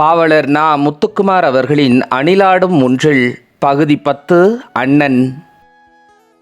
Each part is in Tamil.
பாவலர் நா முத்துக்குமார் அவர்களின் அணிலாடும் ஒன்றில் பகுதி பத்து அண்ணன்.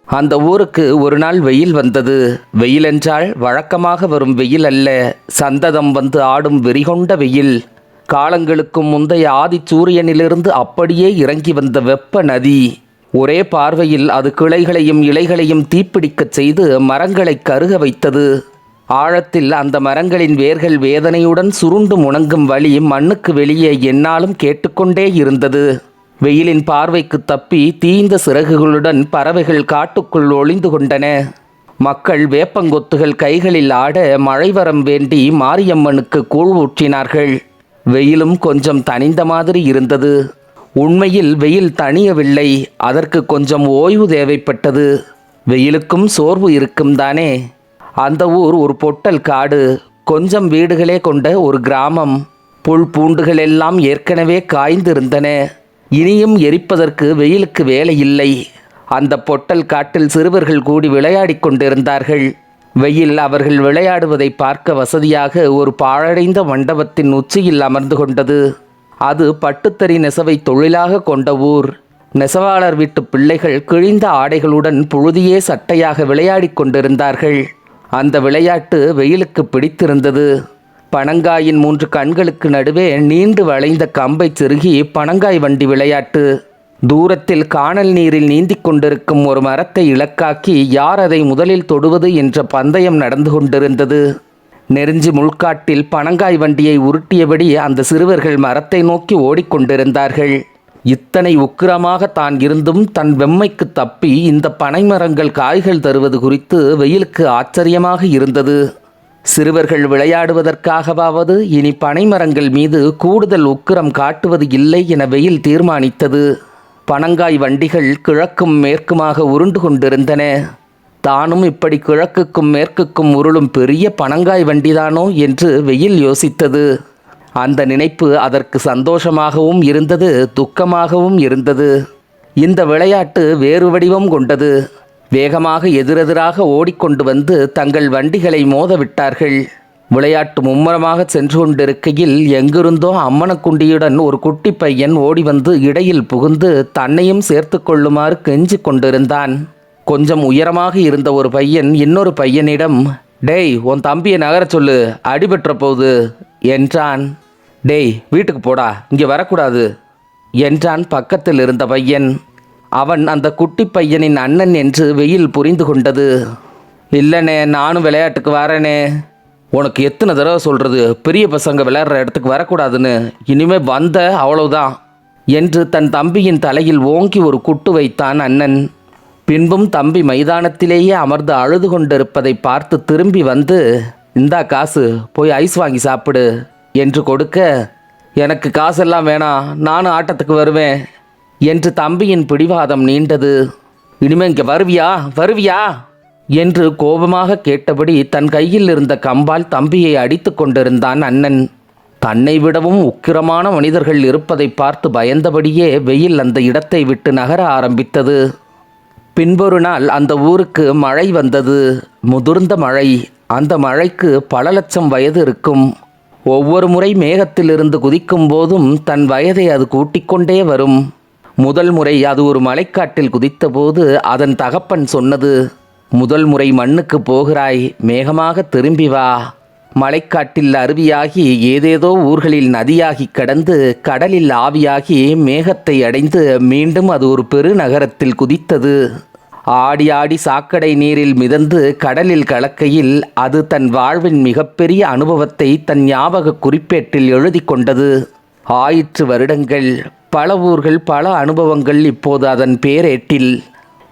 அந்த ஊருக்கு ஒரு நாள் வெயில் வந்தது. வெயில் என்றால் வழக்கமாக வரும் வெயில் அல்ல. சந்ததம் வந்து ஆடும் வெறிகொண்ட வெயில். காலங்களுக்கும் முந்தைய ஆதி சூரியனிலிருந்து அப்படியே இறங்கி வந்த வெப்ப நதி. ஒரே பார்வையில் அது கிளைகளையும் இலைகளையும் தீப்பிடிக்கச் செய்து மரங்களை கருக வைத்தது. ஆழத்தில் அந்த மரங்களின் வேர்கள் வேதனையுடன் சுருண்டு முணங்கும் வழி மண்ணுக்கு வெளியே என்னாலும் கேட்டுக்கொண்டே இருந்தது. வெயிலின் பார்வைக்கு தப்பி தீந்த சிறகுகளுடன் பறவைகள் காட்டுக்குள் ஒளிந்து கொண்டன. மக்கள் வேப்பங்கொத்துகள் கைகளில் ஆட மழைவரம் வேண்டி மாரியம்மனுக்கு கூழ் ஊற்றினார்கள். வெயிலும் கொஞ்சம் தனிந்த மாதிரி இருந்தது. உண்மையில் வெயில் தணியவில்லை அதற்கு கொஞ்சம் ஓய்வு தேவைப்பட்டது. வெயிலுக்கும் சோர்வு இருக்கும் தானே. அந்த ஊர் ஒரு பொட்டல் காடு கொஞ்சம் வீடுகளே கொண்ட ஒரு கிராமம். புல் பூண்டுகள் எல்லாம் ஏற்கனவே காய்ந்திருந்தன. இனியும் எரிப்பதற்கு வெயிலுக்கு வேலை இல்லை. அந்த பொட்டல் காட்டில் சிறுவர்கள் கூடி விளையாடி கொண்டிருந்தார்கள். வெயில் அவர்கள் விளையாடுவதை பார்க்க வசதியாக ஒரு பாழடைந்த மண்டபத்தின் உச்சியில் அமர்ந்து கொண்டது. அது பட்டுத்தறி நெசவை தொழிலாக கொண்ட ஊர். நெசவாளர் வீட்டு பிள்ளைகள் கிழிந்த ஆடைகளுடன் புழுதியே சட்டையாக விளையாடிக் கொண்டிருந்தார்கள். அந்த விளையாட்டு வெயிலுக்கு பிடித்திருந்தது. பனங்காயின் மூன்று கண்களுக்கு நடுவே நீண்டு வளைந்த கம்பை செருகி பனங்காய் வண்டி விளையாட்டு. தூரத்தில் காணல் நீரில் நீந்தி கொண்டிருக்கும் ஒரு மரத்தை இலக்காக்கி யார் அதை முதலில் தொடுவது என்ற பந்தயம் நடந்து கொண்டிருந்தது. நெருஞ்சி முள்காட்டில் பனங்காய் வண்டியை உருட்டியபடி அந்த சிறுவர்கள் மரத்தை நோக்கி ஓடிக்கொண்டிருந்தார்கள். இத்தனை உக்கிரமாக தான் இருந்தும் தன் வெம்மைக்கு தப்பி இந்த பனைமரங்கள் காய்கள் தருவது குறித்து வெயிலுக்கு ஆச்சரியமாக இருந்தது. சிறுவர்கள் விளையாடுவதற்காகவாவது இனி பனைமரங்கள் மீது கூடுதல் உக்கிரம் காட்டுவது இல்லை என வெயில் தீர்மானித்தது. பனங்காய் வண்டிகள் கிழக்கும் மேற்குமாக உருண்டு கொண்டிருந்தன. தானும் இப்படி கிழக்குக்கும் மேற்குக்கும் உருளும் பெரிய பனங்காய் வண்டிதானோ என்று வெயில் யோசித்தது. அந்த நினைப்பு அதற்கு சந்தோஷமாகவும் இருந்தது துக்கமாகவும் இருந்தது. இந்த விளையாட்டு வேறு வடிவம் கொண்டது. வேகமாக எதிரெதிராக ஓடிக்கொண்டு வந்து தங்கள் வண்டிகளை மோத விட்டார்கள். விளையாட்டு மும்முரமாக சென்று கொண்டிருக்கையில் எங்கிருந்தோ அம்மனக்குண்டியுடன் ஒரு குட்டி பையன் ஓடி வந்து இடையில் புகுந்து தன்னையும் சேர்த்து கொள்ளுமாறு கெஞ்சிக் கொண்டிருந்தான். கொஞ்சம் உயரமாக இருந்த ஒரு பையன் இன்னொரு பையனிடம் டேய் உன் தம்பியை நகரச் சொல்லு அடிபெற்ற போகுது என்றான். டேய் வீட்டுக்கு போடா. இங்கே வரக்கூடாது. என்றான் பக்கத்தில் இருந்த பையன். அவன் அந்த குட்டி பையனின் அண்ணன் என்று வெயில் புரிந்து கொண்டது. இல்லைண்ணே நானும் விளையாட்டுக்கு வரேனே. உனக்கு எத்தனை தடவை சொல்கிறது பெரிய பசங்க விளையாடுற இடத்துக்கு வரக்கூடாதுன்னு. இனிமே வந்த அவ்வளவுதான். என்று தன் தம்பியின் தலையில் ஓங்கி ஒரு குட்டு வைத்தான் அண்ணன். பின்பும் தம்பி மைதானத்திலேயே அமர்ந்து அழுது கொண்டிருப்பதை பார்த்து திரும்பி வந்து இந்தா காசு போய் ஐஸ் வாங்கி சாப்பிடு என்று கொடுக்க எனக்கு காசெல்லாம் வேணாம் நானும் ஆட்டத்துக்கு வருவேன் என்று தம்பியின் பிடிவாதம் நீண்டது. இனிமே இங்கே வருவியா வருவியா? என்று கோபமாக கேட்டபடி தன் கையில் இருந்த கம்பால் தம்பியை அடித்து கொண்டிருந்தான் அண்ணன். தன்னை விடவும் உக்கிரமான மனிதர்கள் இருப்பதை பார்த்து பயந்தபடியே வெயில் அந்த இடத்தை விட்டு நகர ஆரம்பித்தது. பின்பொரு நாள் அந்த ஊருக்கு மழை வந்தது. முதிர்ந்த மழை அந்த மழைக்கு பல லட்சம் வயது இருக்கும். ஒவ்வொரு முறை மேகத்திலிருந்து குதிக்கும் போதும் தன் வயதை அது கூட்டிக்கொண்டே வரும். முதல் முறை அது ஒரு மலைக்காட்டில் குதித்தபோது அதன் தகப்பன் சொன்னது முதல் முறை மண்ணுக்கு போகிறாய் மேகமாக திரும்பி வா. மலைக்காட்டில் அருவியாகி ஏதேதோ ஊர்களில் நதியாகி கடந்து கடலில் ஆவியாகி மேகத்தை அடைந்து மீண்டும் அது ஒரு பெருநகரத்தில் குதித்தது. ஆடி ஆடி சாக்கடை நீரில் மிதந்து கடலில் கலக்கையில் அது தன் வாழ்வின் மிகப்பெரிய அனுபவத்தை தன் ஞாபக குறிப்பேட்டில் எழுதி கொண்டது. ஆயிற்று வருடங்கள் பல ஊர்கள் பல அனுபவங்கள் இப்போது அதன் பேரேட்டில்.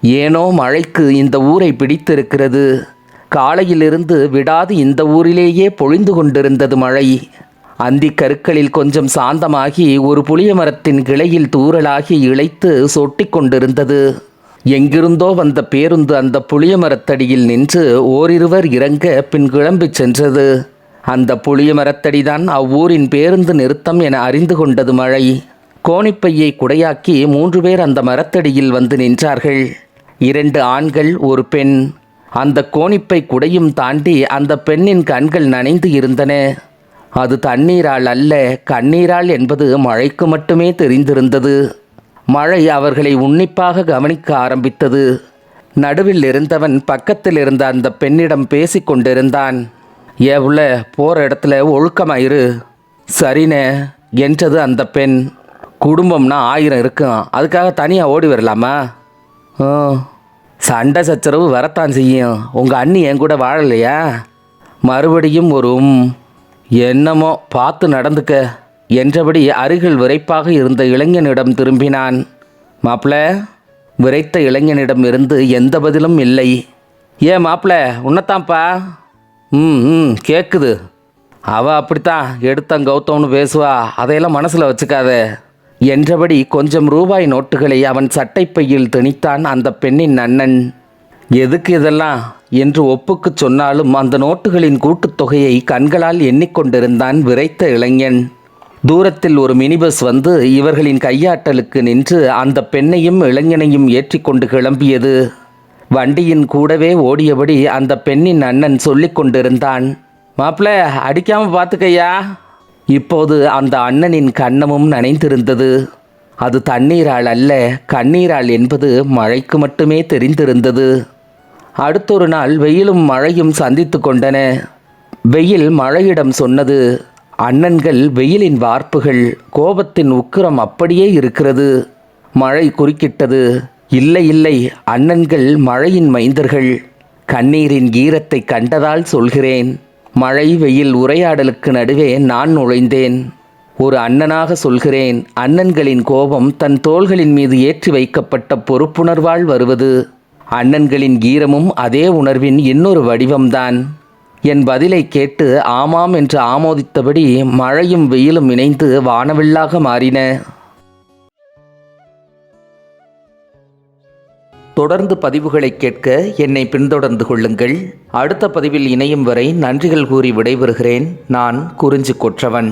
ஏனோ மழைக்கு இந்த ஊரை பிடித்திருக்கிறது. காலையிலிருந்து விடாது இந்த ஊரிலேயே பொழிந்து கொண்டிருந்தது மழை. அந்தி கருக்களில் கொஞ்சம் சாந்தமாகி ஒரு புளிய மரத்தின் கிளையில் தூறலாகி இழைத்து சொட்டிக் கொண்டிருந்தது. எங்கிருந்தோ வந்த பேருந்து அந்த புளிய மரத்தடியில் நின்று ஓரிருவர் இறங்க பின் கிளம்பிச் சென்றது. அந்த புளிய மரத்தடிதான் அவ்வூரின் பேருந்து நிறுத்தம் என அறிந்து கொண்டது மழை. கோணிப்பையை குடையாக்கி மூன்று பேர் அந்த மரத்தடியில் வந்து நின்றார்கள். இரண்டு ஆண்கள் ஒரு பெண். அந்த கோணிப்பை குடையும் தாண்டி அந்த பெண்ணின் கண்கள் நனைந்து இருந்தன. அது தண்ணீரால் அல்ல கண்ணீரால் என்பது மழைக்கு மட்டுமே தெரிந்திருந்தது. மழை அவர்களை உன்னிப்பாக கவனிக்க ஆரம்பித்தது. நடுவில் இருந்தவன் பக்கத்தில் இருந்த அந்த பெண்ணிடம் பேசிக் கொண்டிருந்தான். ஏவுல போகிற இடத்துல ஒழுக்கமாயிரு. சரிண்ணே என்றது அந்த பெண். குடும்பம்னா ஆயிரம் இருக்கும் அதுக்காக தனியாக ஓடி வரலாமா? சண்டை சச்சரவு வரத்தான் செய்யும். உங்கள் அண்ணி என் கூட வாழலையா? மறுபடியும் ஒரு என்னமோ பார்த்து நடந்துக்க. என்றபடி அருகில் விரைப்பாக இருந்த இளைஞனிடம் திரும்பினான். மாப்பிள விரைத்த இளைஞனிடம் இருந்து எந்த பதிலும் இல்லை. ஏன் மாப்பிள உன்னத்தான்ப்பா ம் ம் கேட்குது அவ அப்படித்தான் எடுத்தன் கௌத்தம்னு பேசுவா. அதையெல்லாம் மனசில் வச்சுக்காத. என்றபடி கொஞ்சம் ரூபாய் நோட்டுகளை அவன் சட்டைப்பையில் திணித்தான் அந்த பெண்ணின் அண்ணன். எதுக்கு இதெல்லாம்? என்று ஒப்புக்குச் சொன்னாலும் அந்த நோட்டுகளின் கூட்டுத்தொகையை கண்களால் எண்ணிக்கொண்டிருந்தான் விரைத்த இளைஞன். தூரத்தில் ஒரு மினி பஸ் வந்து இவர்களின் கையாட்டலுக்கு நின்று அந்த பெண்ணையும் இளைஞனையும் ஏற்றிக்கொண்டு கிளம்பியது. வண்டியின் கூடவே ஓடியபடி அந்த பெண்ணின் அண்ணன் சொல்லிக் கொண்டிருந்தான் மாப்பிள அடிக்காம பார்த்துக்கையா இப்போது அந்த அண்ணனின் கண்ணமும் நனைந்திருந்தது. அது தண்ணீரால் அல்ல கண்ணீரால் என்பது மழைக்கு மட்டுமே தெரிந்திருந்தது. அடுத்தொரு நாள் வெயிலும் மழையும் சந்தித்து கொண்டன. வெயில் மழையிடம் சொன்னது அண்ணன்கள் வெயிலின் வார்ப்புகள் கோபத்தின் உக்கிரம் அப்படியே இருக்கிறது. மழை குறுக்கிட்டது. இல்லை இல்லை அண்ணன்கள் மழையின் மைந்தர்கள். கண்ணீரின் ஈரத்தை கண்டதால் சொல்கிறேன். மழை வெயில் உரையாடலுக்கு நடுவே நான் நுழைந்தேன். ஒரு அண்ணனாக சொல்கிறேன் அண்ணன்களின் கோபம் தன் தோள்களின் மீது ஏற்றி வைக்கப்பட்ட பொறுப்புணர்வால் வருவது. அண்ணன்களின் ஈரமும் அதே உணர்வின் இன்னொரு வடிவம்தான். என் பதிலை கேட்டு ஆமாம் என்று ஆமோதித்தபடி மழையும் வெயிலும் இணைந்து வானவில்லாக மாறின. தொடர்ந்து பதிவுகளை கேட்க என்னை பின்தொடர்ந்து கொள்ளுங்கள். அடுத்த பதிவில் இணையும் வரை நன்றிகள் கூறி விடைபெறுகிறேன். நான் குறிஞ்சி கொற்றவன்.